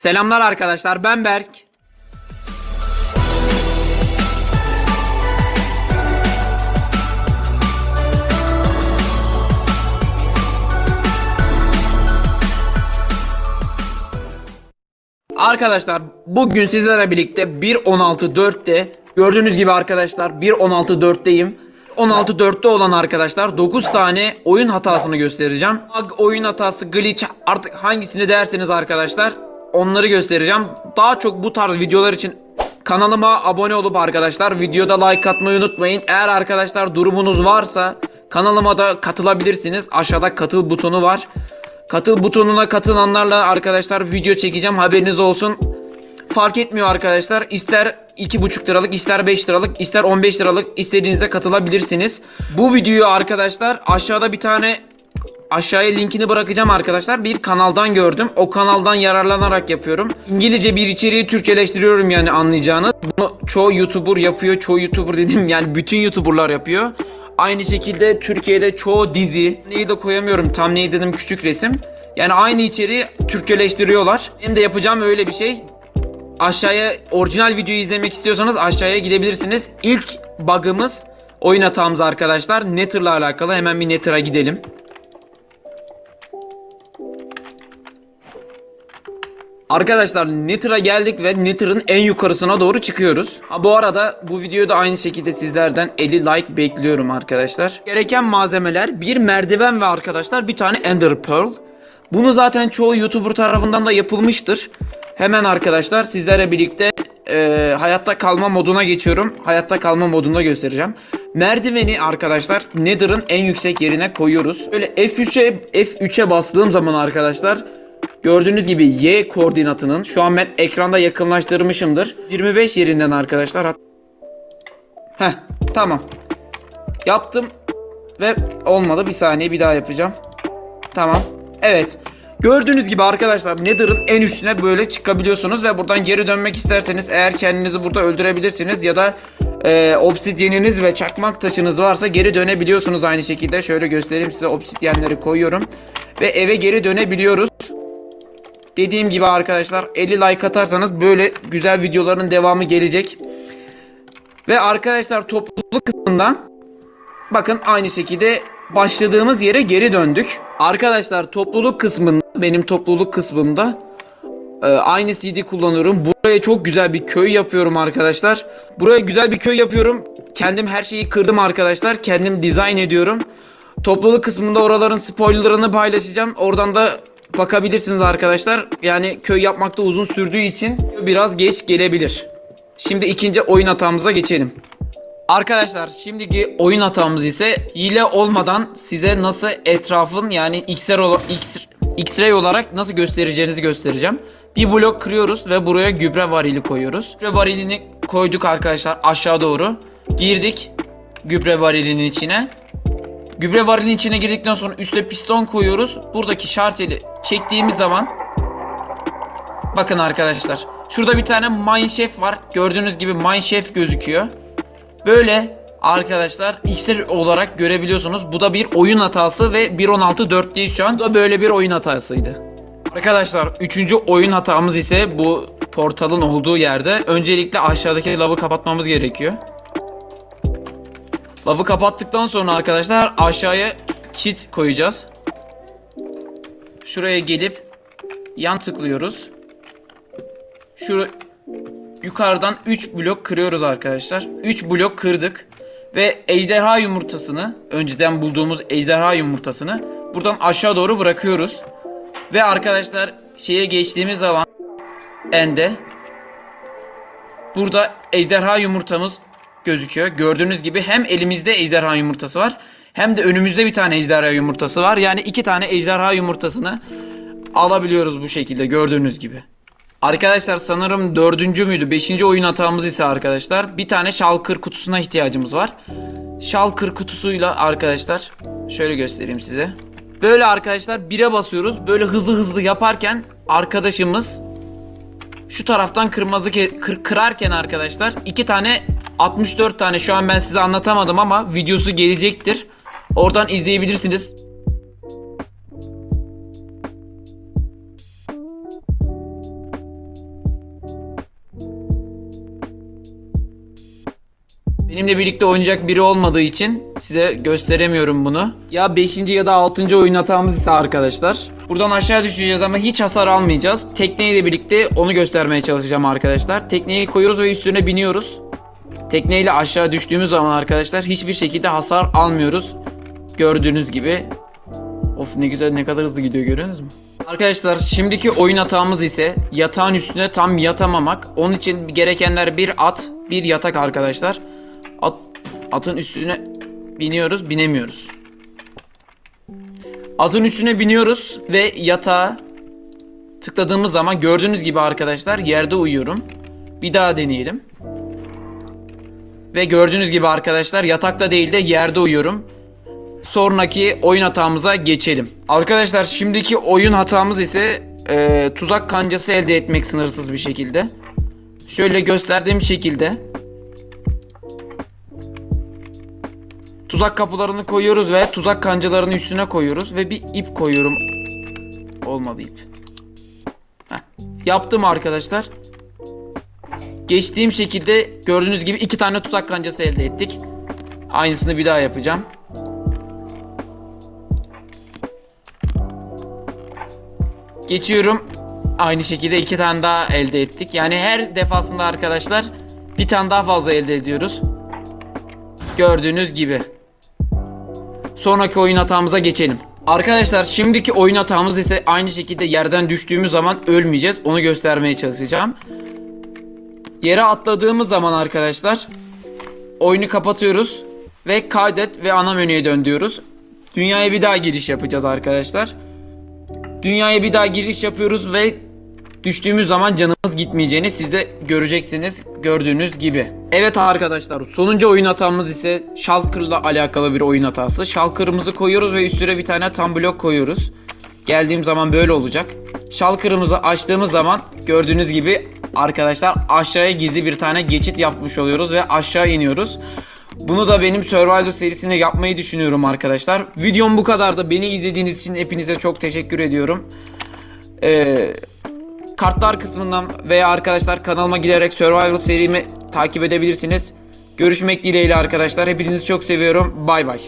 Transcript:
Selamlar arkadaşlar ben Berk. Arkadaşlar bugün sizlerle birlikte 1.16.4'te gördüğünüz gibi arkadaşlar 1.16.4'teyim. 16.4'te olan arkadaşlar 9 tane oyun hatasını göstereceğim. Bug, oyun hatası, glitch artık hangisini derseniz arkadaşlar onları göstereceğim. Daha çok bu tarz videolar için kanalıma abone olup arkadaşlar videoda like atmayı unutmayın. Eğer arkadaşlar durumunuz varsa kanalıma da katılabilirsiniz. Aşağıda katıl butonu var. Katıl butonuna katılanlarla arkadaşlar video çekeceğim haberiniz olsun. Fark etmiyor arkadaşlar. İster 2,5 liralık, ister 5 liralık, ister 15 liralık istediğinize katılabilirsiniz. Bu videoyu arkadaşlar aşağıda bir tane aşağıya linkini bırakacağım arkadaşlar. Bir kanaldan gördüm. O kanaldan yararlanarak yapıyorum. İngilizce bir içeriği Türkçeleştiriyorum yani anlayacağınız. Bunu çoğu YouTuber yapıyor. Çoğu YouTuber dedim yani bütün YouTuber'lar yapıyor. Aynı şekilde Türkiye'de çoğu dizi neyi de koyamıyorum tam neyi dedim küçük resim. Yani aynı içeriği Türkçeleştiriyorlar. Benim de yapacağım öyle bir şey. Aşağıya orijinal videoyu izlemek istiyorsanız aşağıya gidebilirsiniz. İlk bug'ımız oyun hatamız arkadaşlar. Nether'la alakalı. Hemen bir Nether'a gidelim. Arkadaşlar Nether'a geldik ve Nether'ın en yukarısına doğru çıkıyoruz. Ha, bu arada bu videoda aynı şekilde sizlerden 50 like bekliyorum arkadaşlar. Gereken malzemeler bir merdiven ve arkadaşlar bir tane Ender Pearl. Bunu zaten çoğu YouTuber tarafından da yapılmıştır. Hemen arkadaşlar sizlerle birlikte e, hayatta kalma moduna geçiyorum. Hayatta kalma modunda göstereceğim. Merdiveni arkadaşlar Nether'ın en yüksek yerine koyuyoruz. Böyle F3'e F3'e bastığım zaman arkadaşlar Gördüğünüz gibi Y koordinatının şu an ben ekranda yakınlaştırmışımdır. 25 yerinden arkadaşlar. Heh tamam. Yaptım ve olmadı. Bir saniye bir daha yapacağım. Tamam. Evet. Gördüğünüz gibi arkadaşlar Nether'ın en üstüne böyle çıkabiliyorsunuz ve buradan geri dönmek isterseniz eğer kendinizi burada öldürebilirsiniz ya da e, obsidyeniniz ve çakmak taşınız varsa geri dönebiliyorsunuz aynı şekilde. Şöyle göstereyim size obsidyenleri koyuyorum ve eve geri dönebiliyoruz. Dediğim gibi arkadaşlar 50 like atarsanız böyle güzel videoların devamı gelecek. Ve arkadaşlar topluluk kısmından bakın aynı şekilde başladığımız yere geri döndük. Arkadaşlar topluluk kısmında benim topluluk kısmımda e, aynı CD kullanıyorum. Buraya çok güzel bir köy yapıyorum arkadaşlar. Buraya güzel bir köy yapıyorum. Kendim her şeyi kırdım arkadaşlar. Kendim dizayn ediyorum. Topluluk kısmında oraların spoilerlarını paylaşacağım. Oradan da bakabilirsiniz arkadaşlar. Yani köy yapmakta uzun sürdüğü için biraz geç gelebilir. Şimdi ikinci oyun hatamıza geçelim. Arkadaşlar şimdiki oyun hatamız ise hile olmadan size nasıl etrafın yani X-ray olarak nasıl göstereceğinizi göstereceğim. Bir blok kırıyoruz ve buraya gübre varili koyuyoruz. Gübre varilini koyduk arkadaşlar aşağı doğru. Girdik gübre varilinin içine. Gübre varilinin içine girdikten sonra üstte piston koyuyoruz. Buradaki şarteli çektiğimiz zaman bakın arkadaşlar. Şurada bir tane Mineshaft var. Gördüğünüz gibi Mineshaft gözüküyor. Böyle arkadaşlar iksir olarak görebiliyorsunuz. Bu da bir oyun hatası ve 1.16.4'teyiz şu an. Bu da böyle bir oyun hatasıydı. Arkadaşlar üçüncü oyun hatamız ise bu portalın olduğu yerde. Öncelikle aşağıdaki lavı kapatmamız gerekiyor. Lavı kapattıktan sonra arkadaşlar aşağıya çit koyacağız. Şuraya gelip yan tıklıyoruz. Şu yukarıdan 3 blok kırıyoruz arkadaşlar. 3 blok kırdık ve ejderha yumurtasını önceden bulduğumuz ejderha yumurtasını buradan aşağı doğru bırakıyoruz. Ve arkadaşlar şeye geçtiğimiz zaman ende burada ejderha yumurtamız gözüküyor. Gördüğünüz gibi hem elimizde ejderha yumurtası var hem de önümüzde bir tane ejderha yumurtası var. Yani iki tane ejderha yumurtasını alabiliyoruz bu şekilde gördüğünüz gibi. Arkadaşlar sanırım dördüncü müydü? Beşinci oyun hatamız ise arkadaşlar bir tane şalkır kutusuna ihtiyacımız var. Şalkır kutusuyla arkadaşlar şöyle göstereyim size. Böyle arkadaşlar bire basıyoruz. Böyle hızlı hızlı yaparken arkadaşımız şu taraftan kırmızı kır- kırarken arkadaşlar iki tane 64 tane şu an ben size anlatamadım ama videosu gelecektir. Oradan izleyebilirsiniz. Benimle birlikte oynayacak biri olmadığı için size gösteremiyorum bunu. Ya 5. ya da 6. oyun hatamız ise arkadaşlar. Buradan aşağı düşeceğiz ama hiç hasar almayacağız. Tekneyle birlikte onu göstermeye çalışacağım arkadaşlar. Tekneyi koyuyoruz ve üstüne biniyoruz. Tekneyle aşağı düştüğümüz zaman arkadaşlar hiçbir şekilde hasar almıyoruz. Gördüğünüz gibi. Of ne güzel ne kadar hızlı gidiyor görüyorsunuz mu? Arkadaşlar şimdiki oyun hatamız ise yatağın üstüne tam yatamamak. Onun için gerekenler bir at, bir yatak arkadaşlar. At, atın üstüne biniyoruz, binemiyoruz. Atın üstüne biniyoruz ve yatağa tıkladığımız zaman gördüğünüz gibi arkadaşlar yerde uyuyorum. Bir daha deneyelim. Ve gördüğünüz gibi arkadaşlar yatakta değil de yerde uyuyorum. Sonraki oyun hatamıza geçelim. Arkadaşlar şimdiki oyun hatamız ise e, tuzak kancası elde etmek sınırsız bir şekilde. Şöyle gösterdiğim şekilde tuzak kapılarını koyuyoruz ve tuzak kancalarını üstüne koyuyoruz ve bir ip koyuyorum. Olmadı ip. Heh, yaptım arkadaşlar. Geçtiğim şekilde gördüğünüz gibi iki tane tuzak kancası elde ettik. Aynısını bir daha yapacağım. Geçiyorum. Aynı şekilde iki tane daha elde ettik. Yani her defasında arkadaşlar bir tane daha fazla elde ediyoruz. Gördüğünüz gibi. Sonraki oyun hatamıza geçelim. Arkadaşlar şimdiki oyun hatamız ise aynı şekilde yerden düştüğümüz zaman ölmeyeceğiz. Onu göstermeye çalışacağım. Yere atladığımız zaman arkadaşlar oyunu kapatıyoruz ve kaydet ve ana menüye dön diyoruz. Dünyaya bir daha giriş yapacağız arkadaşlar. Dünyaya bir daha giriş yapıyoruz ve düştüğümüz zaman canımız gitmeyeceğini siz de göreceksiniz gördüğünüz gibi. Evet arkadaşlar sonuncu oyun hatamız ise Shulker'la alakalı bir oyun hatası. Shulker'ımızı koyuyoruz ve üstüne bir tane tam blok koyuyoruz. Geldiğim zaman böyle olacak. Shulker'ımızı açtığımız zaman gördüğünüz gibi arkadaşlar aşağıya gizli bir tane geçit yapmış oluyoruz ve aşağı iniyoruz. Bunu da benim Survivor serisinde yapmayı düşünüyorum arkadaşlar. Videom bu kadar da beni izlediğiniz için hepinize çok teşekkür ediyorum. Ee, kartlar kısmından veya arkadaşlar kanalıma giderek Survivor serimi takip edebilirsiniz. Görüşmek dileğiyle arkadaşlar. Hepinizi çok seviyorum. Bay bay.